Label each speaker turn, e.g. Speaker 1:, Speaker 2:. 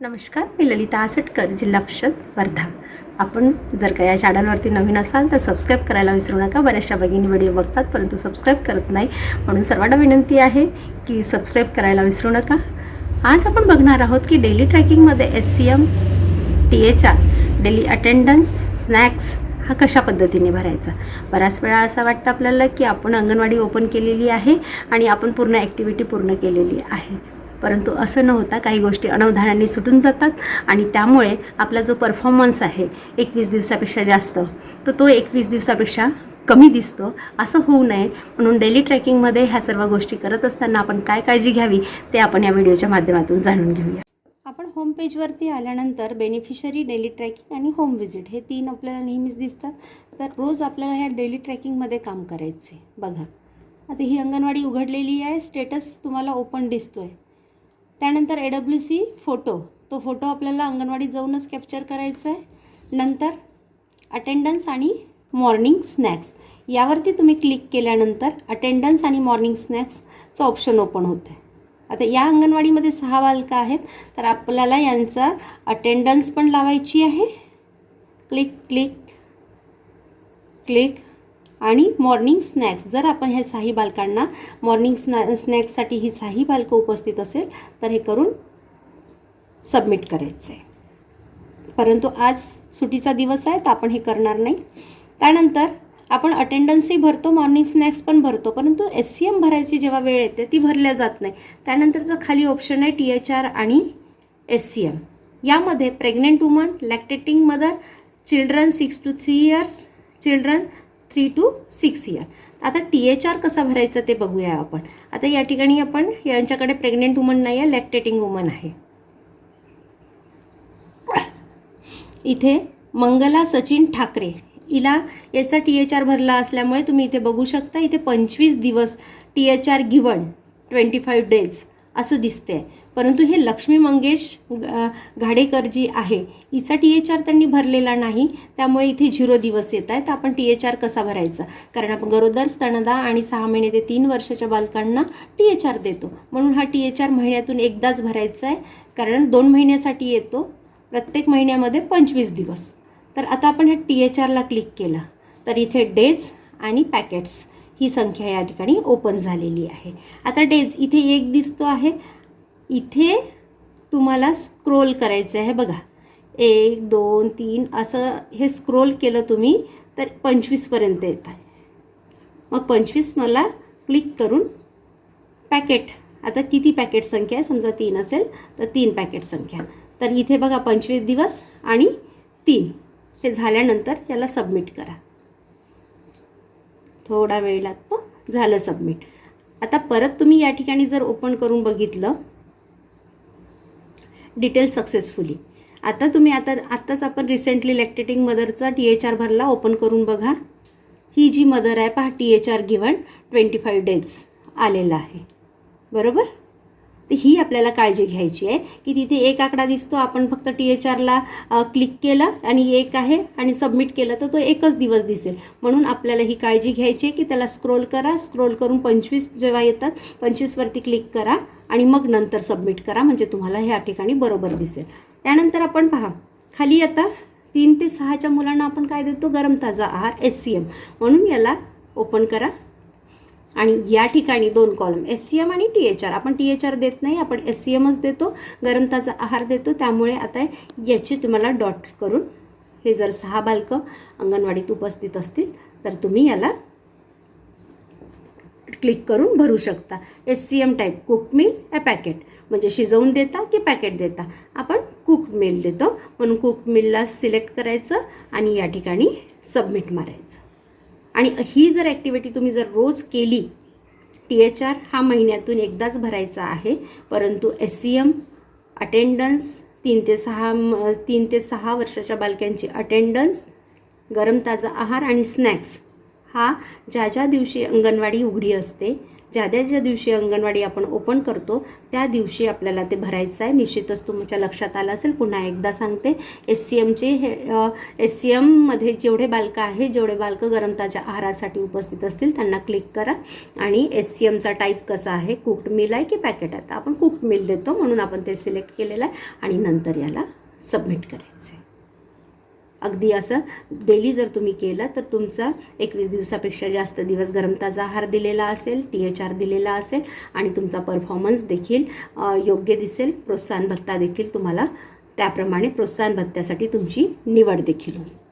Speaker 1: नमस्कार मी ललिता आसटकर जिल्हा परिषद वर्धा. आपण जर का या चॅनलवरती नवीन असाल तर सबस्क्राईब करायला विसरू नका. बऱ्याचशा भगिनी व्हिडिओ बघतात परंतु सबस्क्राईब करत नाही. म्हणून सर्वांना विनंती आहे की सबस्क्राईब करायला विसरू नका. आज आपण बघणार आहोत की daily ट्रॅकिंगमध्ये S C M T H R daily attendance snacks हा कशा पद्धतीने भरायचा? बऱ्याच वेळा असं वाटतं आपल्याला की आपण अंगणवाडी ओपन केलेली आहे आणि आपण पूर्ण ॲक्टिव्हिटी पूर्ण केलेली आहे. परंतु असं न होता काही गोष्टी अनवधानाने सुटून जातात आणि त्यामुळे आपला जो परफॉर्मन्स आहे एकवीस दिवसापेक्षा जास्त तर तो एकवीस दिवसापेक्षा कमी दिसतो. असं होऊ नये. म्हणून डेली ट्रॅकिंगमध्ये ह्या सर्व गोष्टी करत असताना आपण काय काळजी घ्यावी ते आपण या व्हिडिओच्या माध्यमातून जाणून घेऊया. आपण होम पेजवरती आल्यानंतर बेनिफिशरी डेली ट्रॅकिंग आणि होम व्हिजिट हे तीन आपल्याला नेहमीच दिसतात. तर रोज आपल्याला ह्या डेली ट्रॅकिंगमध्ये काम करायचे. बघा. आता ही अंगणवाडी उघडलेली आहे. स्टेटस तुम्हाला ओपन दिसतो आहे त्यानंतर ए डब्ल्यू सी फोटो तो फोटो आपल्याला अंगणवाडीत जाऊनच कॅप्चर करायचा आहे. नंतर अटेंडन्स आणि मॉर्निंग स्नॅक्स यावरती तुम्ही क्लिक केल्यानंतर अटेंडन्स आणि मॉर्निंग स्नॅक्सचं ऑप्शन ओपन होतं आहे आता या अंगणवाडीमध्ये सहा बालकं आहेत. तर आपल्याला यांचा अटेंडन्स पण लावायची आहे. क्लिक क्लिक क्लिक आणि मॉर्निंग स्नॅक्स जर आपण ह्या साही बालकांना मॉर्निंग स्नॅ स्नॅक्ससाठी ही साही बालकं उपस्थित असेल तर हे करून सबमिट करायचं आहे परंतु आज सुटीचा दिवस आहे तर आपण हे करणार नाही. त्यानंतर आपण अटेंडन्सही भरतो मॉर्निंग स्नॅक्स पण भरतो परंतु एस सी एम भरायची जेव्हा वेळ येते ती भरल्या जात नाही. त्यानंतरचं खाली ऑप्शन आहे टी एच आर आणि एस सी एम यामध्ये pregnant woman lactating mother children six to three years children three to six year आता टी एच आर कसा भरायचा ते बघूया आपण. आता या ठिकाणी आपण यांच्याकडे प्रेग्नेंट वुमन नाही आहे लॅक्टेटिंग वुमन आहे. इथे मंगला सचिन ठाकरे. हिला याचा टी एच आर भरला असल्यामुळे तुम्ही इथे बघू शकता इथे पंचवीस दिवस T H R given twenty five days असं दिसते परंतु हे लक्ष्मी मंगेश घाडेकरजी घाडेकर जी आहे हिचा टी एच आर त्यांनी भरलेला नाही. त्यामुळे इथे झिरो दिवस येत आहेत. आपण टी एच आर कसा भरायचा? कारण आपण गरोदर स्तनदा आणि सहा महिने ते तीन वर्षाच्या बालकांना टी एच आर देतो. म्हणून हा टी एच आर महिन्यातून एकदाच भरायचा आहे. कारण दोन महिन्यासाठी येतो. प्रत्येक महिन्यामध्ये पंचवीस दिवस. तर आता आपण ह्या टी एच आरला क्लिक केलं. तर इथे डेज आणि पॅकेट्स ही संख्या या ठिकाणी ओपन झालेली आहे. आता डेज इथे एक दिसतो आहे. इथे तुम्हाला स्क्रोल करायचं आहे बघा. एक दोन तीन असं हे स्क्रोल केलं तुम्ही तर पंचवीसपर्यंत येत आहे. मग पंचवीस मला क्लिक करून पॅकेट आता किती पॅकेट संख्या आहे? समजा तीन असेल तर तीन पॅकेट संख्या. तर इथे बघा पंचवीस दिवस आणि तीन. हे झाल्यानंतर याला सबमिट करा. थोडा वेळ लागतो झालं सबमिट आता परत तुम्ही या ठिकाणी जर ओपन करून बघितलं डिटेल सक्सेसफुली आता तुम्ही आता आत्ताच आपण रिसेंटली लॅक्टेटिंग मदरचा टी एच आर भरला ओपन करून बघा. ही जी मदर आहे पहा T H R given twenty five days आलेला आहे. बरोबर? तर ही आपल्याला काळजी घ्यायची आहे की तिथे एक आकडा दिसतो आपण फक्त टी एच आरला क्लिक केलं आणि एक आहे आणि सबमिट केलं तर तो एकच दिवस दिसेल. म्हणून आपल्याला ही काळजी घ्यायची आहे की त्याला स्क्रोल करा स्क्रोल करून पंचवीस जेव्हा येतात पंचवीसवरती क्लिक करा आणि मग नंतर सबमिट करा म्हणजे तुम्हाला ह्या ठिकाणी बरोबर दिसेल. त्यानंतर आपण पहा खाली आता तीन ते सहाच्या मुलांना आपण काय देतो? गरम ताजा आहार एस सी एम म्हणून याला ओपन करा. आणि या ठिकाणी दोन कॉलम एस सी एम आणि टी एच आर आपण टी एच आर देत नाही आपण एस सी एमच देतो गरम ताजा आहार देतो. त्यामुळे आता याची तुम्हाला डॉट करून हे जर सहा बालकं अंगणवाडीत उपस्थित असतील तर तुम्ही याला क्लिक करून भरू शकता. S C M type cook meal a packet म्हणजे शिजवून देता की पॅकेट देता? आपण कुक मिल देतो. म्हणून कुक मिलला सिलेक्ट करायचं आणि या ठिकाणी सबमिट मारायचं. आणि ही जर ॲक्टिव्हिटी तुम्ही जर रोज केली टी एच आर हा महिन्यातून एकदाच भरायचा आहे. परंतु एस सी एम अटेंडन्स तीन ते सहा तीन ते सहा वर्षाच्या बालक्यांची अटेंडन्स गरम ताजा आहार आणि स्नॅक्स हा ज्या ज्या दिवशी अंगणवाडी उघडी असते ज्या ज्या ज्या दिवशी अंगणवाडी आपण ओपन करतो त्या दिवशी आपल्याला ते भरायचं आहे. निश्चितच तुमच्या लक्षात आलं असेल. पुन्हा एकदा सांगते. एस सी एमचे हे एस सी एममध्ये जेवढे बालकं आहे जेवढे बालकं गरमताच्या आहारासाठी उपस्थित असतील त्यांना क्लिक करा. आणि एस सी एमचा टाईप कसा आहे? कुक्ड मिल आहे की पॅकेट आहे? तर आपण कुक्ड मिल देतो म्हणून आपण ते सिलेक्ट केलेलं आहे. आणि नंतर याला सबमिट करायचं आहे. अगदी असं डेली जर तुम्ही केलं तर तुमचा एकवीस दिवसापेक्षा जास्त दिवस गरमताचा आहार दिलेला असेल टी एच आर दिलेला असेल आणि तुमचा परफॉर्मन्स देखील योग्य दिसेल. प्रोत्साहन भत्ता देखील तुम्हाला त्याप्रमाणे प्रोत्साहन भत्त्यासाठी तुमची निवड देखील होईल.